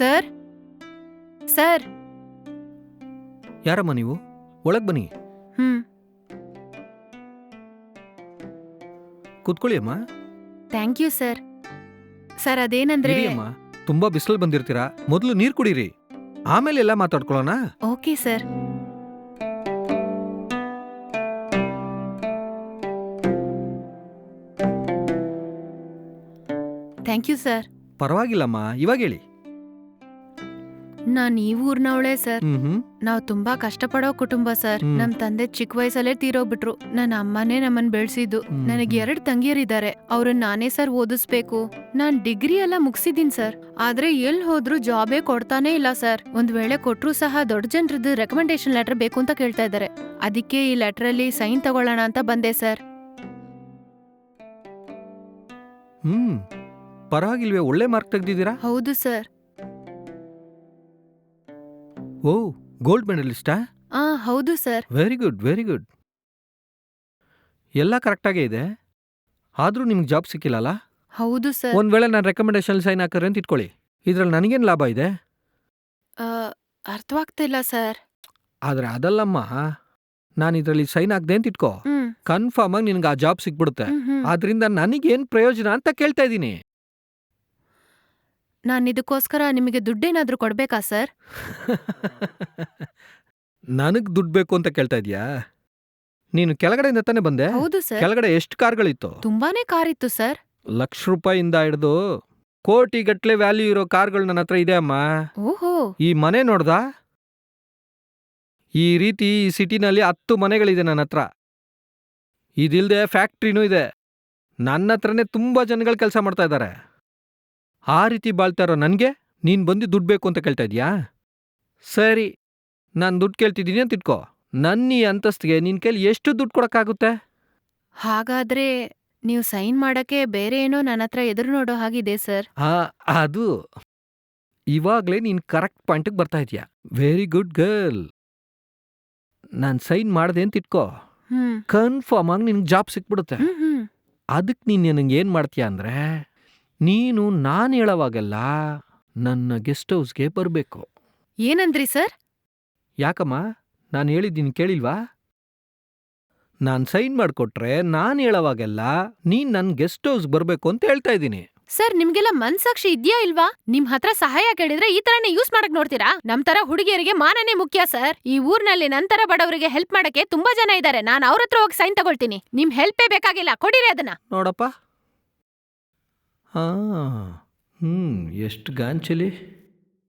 Sir? Sir? ಯಾರಮ್ಮ ನೀವು? ಒಳಗೆ ಬನ್ನಿ. ಹ್ಮ್. ಕೂತ್ಕೊಳ್ಳಿ ಅಮ್ಮ ಥ್ಯಾಂಕ್ ಯು ಸರ್. ಸರ್ ಅದೇನಂದ್ರೆ ಇರಿ ಅಮ್ಮ ತುಂಬಾ ಬಿಸಿಲು ಬಂದಿರ್ತೀರಾ? ಮೊದಲು ನೀರು ಕುಡೀರಿ. ಆಮೇಲೆ ಎಲ್ಲ ಮಾತಾಡ್ಕೊಳ್ಳೋಣ? Okay sir. Thank you sir. ಪರವಾಗಿಲ್ಲಮ್ಮ ಇವಾಗ ಹೇಳಿ. ನಾನ್ ಈ ಊರ್ನವಳೆ ಸರ್. ಹ್ಮ್ ಹ್ಮ್ ನಾವ್ ತುಂಬಾ ಕಷ್ಟಪಡೋ ಕುಟುಂಬ ಸರ್. ಹ್ಮ್. ನಮ್ ತಂದೆ ಚಿಕ್ಕ ವಯಸ್ಸಲ್ಲೇ ತೀರೋಗ್ಬಿಟ್ರು. ನನ್ನ ಅಮ್ಮನೇ ನಮ್ಮನ್ ಬೆಳ್ಸಿದ್ದು. ಹ್ಮ್, ನನಗೆ ಎರಡು ಎರಡ್ ತಂಗಿಯರಿದ್ದಾರೆ. ಅವ್ರನ್ನ ನಾನೇ ಸರ್ ಓದಿಸ್ಬೇಕು. ನಾನ್ ಡಿಗ್ರಿ ಎಲ್ಲ ಮುಗಿಸಿದೀನಿ ಸರ್. ಆದ್ರೆ ಎಲ್ ಹೋದ್ರು ಜಾಬೇ ಕೊಡ್ತಾನೆ ಇಲ್ಲ ಸರ್. ಒಂದ್ ವೇಳೆ ಕೊಟ್ರು ಸಹ ದೊಡ್ಡ ಜನರದ್ದು ರೆಕಮೆಂಡೇಶನ್ ಲೆಟರ್ ಬೇಕು ಅಂತ ಕೇಳ್ತಾ ಇದ್ದಾರೆ. ಅದಕ್ಕೆ ಈ ಲೆಟರ್ ಅಲ್ಲಿ ಸೈನ್ ತಗೊಳ್ಳೋಣ ಅಂತ ಬಂದೆ ಸರ್. ಹ್ಮ್. ಪರವಾಗಿಲ್ವೇ ಒಳ್ಳೆ ಮಾರ್ಕ್ ತೆಗ್ದಿದ್ದೀರಾ? ಹೌದು ಸರ್. ಓ ಗೋಲ್ಡ್ ಮೆಡಲಿಸ್ಟಾ ಆ ಹೌದು sir. Very good very good ಎಲ್ಲ ಕರೆಕ್ಟಾಗೇ ಇದೆ? ಆದ್ರೂ ನಿಮ್ಗೆ ಜಾಬ್ ಸಿಕ್ಕಿಲ್ಲಲ್ಲ? ಹೌದು ಸರ್. ಒಂದ್ ವೇಳೆ ನಾನು ರೆಕಮೆಂಡೇಶನ್ ಸೈನ್ ಹಾಕರೆ ಅಂತ ಇಟ್ಕೊಳ್ಳಿ. ಇದ್ರಲ್ಲಿ ನನಗೇನು ಲಾಭ ಇದೆ? ಆ, ಅರ್ಥವಾಗ್ತಿಲ್ಲ ಸರ್. ಆದ್ರೆ ಅದಲ್ಲಮ್ಮ ನಾನು ಇದರಲ್ಲಿ ಸೈನ್ ಹಾಕ್ದೆ ಅಂತ ಇಟ್ಕೋ. ಹ್ಮ್. ಕನ್ಫರ್ಮ್ ಆಗಿ ನಿನ್ಗೆ ಆ ಜಾಬ್ ಸಿಕ್ಬಿಡುತ್ತೆ. ಹ್ಮ್, ಹ್ಮ್. ಆದ್ರಿಂದ ನನಗೇನ್ ಪ್ರಯೋಜನ ಅಂತ ಕೇಳ್ತಾ ಇದ್ದೀನಿ. ನಾನ್ ಇದಕ್ಕೋಸ್ಕರ ನಿಮಗೆ ದುಡ್ಡೇನಾದರೂ ಕೊಡ್ಬೇಕಾ ಸರ್? ನನಗ್ ದುಡ್ಡು ಬೇಕು ಅಂತ ಕೇಳ್ತಾ ಇದೀಯಾ? ನೀನು ಕೆಳಗಡೆಯಿಂದ ತಾನೇ ಬಂದೆ? ಹೌದು ಸರ್. ಕೆಳಗಡೆ ಎಷ್ಟು ಕಾರ್ಗಳಿತ್ತು? ತುಂಬಾನೇ ಕಾರಿತ್ತು ಸರ್. ಲಕ್ಷ ರೂಪಾಯಿಂದ ಹಿಡಿದು ಕೋಟಿ ಗಟ್ಲೆ ವ್ಯಾಲ್ಯೂ ಇರೋ ಕಾರ್ಗಳು ನನ್ನ ಹತ್ರ ಇದೆ ಅಮ್ಮ. ಓಹೋ. ಈ ಮನೆ ನೋಡ್ದಾ? ಈ ರೀತಿ ಈ ಸಿಟಿನಲ್ಲಿ ಹತ್ತು ಮನೆಗಳಿದೆ ನನ್ನ ಹತ್ರ. ಇದಿಲ್ದೆ ಫ್ಯಾಕ್ಟ್ರಿನೂ ಇದೆ. ನನ್ನ ಹತ್ರನೇ ತುಂಬಾ ಜನಗಳು ಕೆಲಸ ಮಾಡ್ತಾ ಇದ್ದಾರೆ. ಆ ರೀತಿ ಬಾಳ್ತಾ ಇರೋ ನನಗೆ? ನೀನು ಬಂದು ದುಡ್ಡು ಬೇಕು ಅಂತ ಕೇಳ್ತಾ ಇದೀಯಾ? ಸರಿ ನಾನು ದುಡ್ಡು ಕೇಳ್ತಿದ್ದೀನಿ ಅಂತ ಇಟ್ಕೋ. ನನ್ನ ಈ ಅಂತಸ್ತಿಗೆ ನಿನ್ನ ಕೈಲಿ ಎಷ್ಟು ದುಡ್ಡು ಕೊಡೋಕ್ಕಾಗುತ್ತೆ? ಹಾಗಾದ್ರೆ ನೀವು ಸೈನ್ ಮಾಡಕ್ಕೆ ಬೇರೆ ಏನೋ ನನ್ನ ಹತ್ರ ಎದುರು ನೋಡೋ ಹಾಗಿದೆ ಸರ್? ಆ ಅದು ಇವಾಗಲೇ ನೀನು ಕರೆಕ್ಟ್ ಪಾಯಿಂಟಿಗೆ ಬರ್ತಾ ಇದ್ಯಾ? Very good girl. ನಾನು ಸೈನ್ ಮಾಡಿದೆ ಅಂತ ಇಟ್ಕೋ. ಹ್ಮ್. ಕನ್ಫರ್ಮ್ ಆಗಿ ನಿನ್ಗೆ ಜಾಬ್ ಸಿಕ್ಬಿಡುತ್ತೆ. ಹ್ಮ್ ಹ್ಮ್. ಅದಕ್ಕೆ ನೀನು ನನಗೆ ಏನು ಮಾಡ್ತೀಯಾ ಅಂದರೆ ನೀನು ನಾನು ಹೇಳೋವಾಗೆಲ್ಲ ನನ್ನ ಗೆಸ್ಟ್ ಹೌಸ್ಗೆ ಬರಬೇಕು. ಏನಂದ್ರಿ ಸರ್? ಯಾಕಮ್ಮ? ನಾನು ಹೇಳಿದ್ದೀನಿ ಕೇಳಿಲ್ವಾ? ನಾನು ಸೈನ್ ಮಾಡಿಕೊಟ್ರೆ ನಾನು ಹೇಳೋವಾಗೆಲ್ಲ ನೀನು ನನ್ನ ಗೆಸ್ಟ್ ಹೌಸ್ಗೆ ಬರಬೇಕು ಅಂತ ಹೇಳ್ತಾ ಇದ್ದೀನಿ. ಸರ್ ನಿಮ್ಗೆಲ್ಲ ಮನ್ಸಾಕ್ಷಿ ಇದ್ಯಾ ಇಲ್ವಾ? ನಿಮ್ ಹತ್ರ ಸಹಾಯ ಕೇಳಿದ್ರೆ ಈ ತರನೇ ಯೂಸ್ ಮಾಡಕ್ ನೋಡ್ತೀರಾ? ನಮ್ ತರ ಹುಡುಗಿಯರಿಗೆ ಮಾನನೇ ಮುಖ್ಯ ಸರ್. ಈ ಊರ್ನಲ್ಲಿ ನಂತರ ಬಡವರಿಗೆ ಹೆಲ್ಪ್ ಮಾಡಕ್ಕೆ ತುಂಬಾ ಜನ ಇದ್ದಾರೆ ನಾನು ಅವ್ರ ಹತ್ರ ಹೋಗಿ ಸೈನ್ ತಗೊಳ್ತೀನಿ. ನಿಮ್ ಹೆಲ್ಪೇ ಬೇಕಾಗಿಲ್ಲ. ಕೊಡಿರಿ ಅದನ್ನ. ನೋಡಪ್ಪ. ಹಾಂ ಹ್ಞೂ ಎಷ್ಟು ಗಾಂಚಲಿ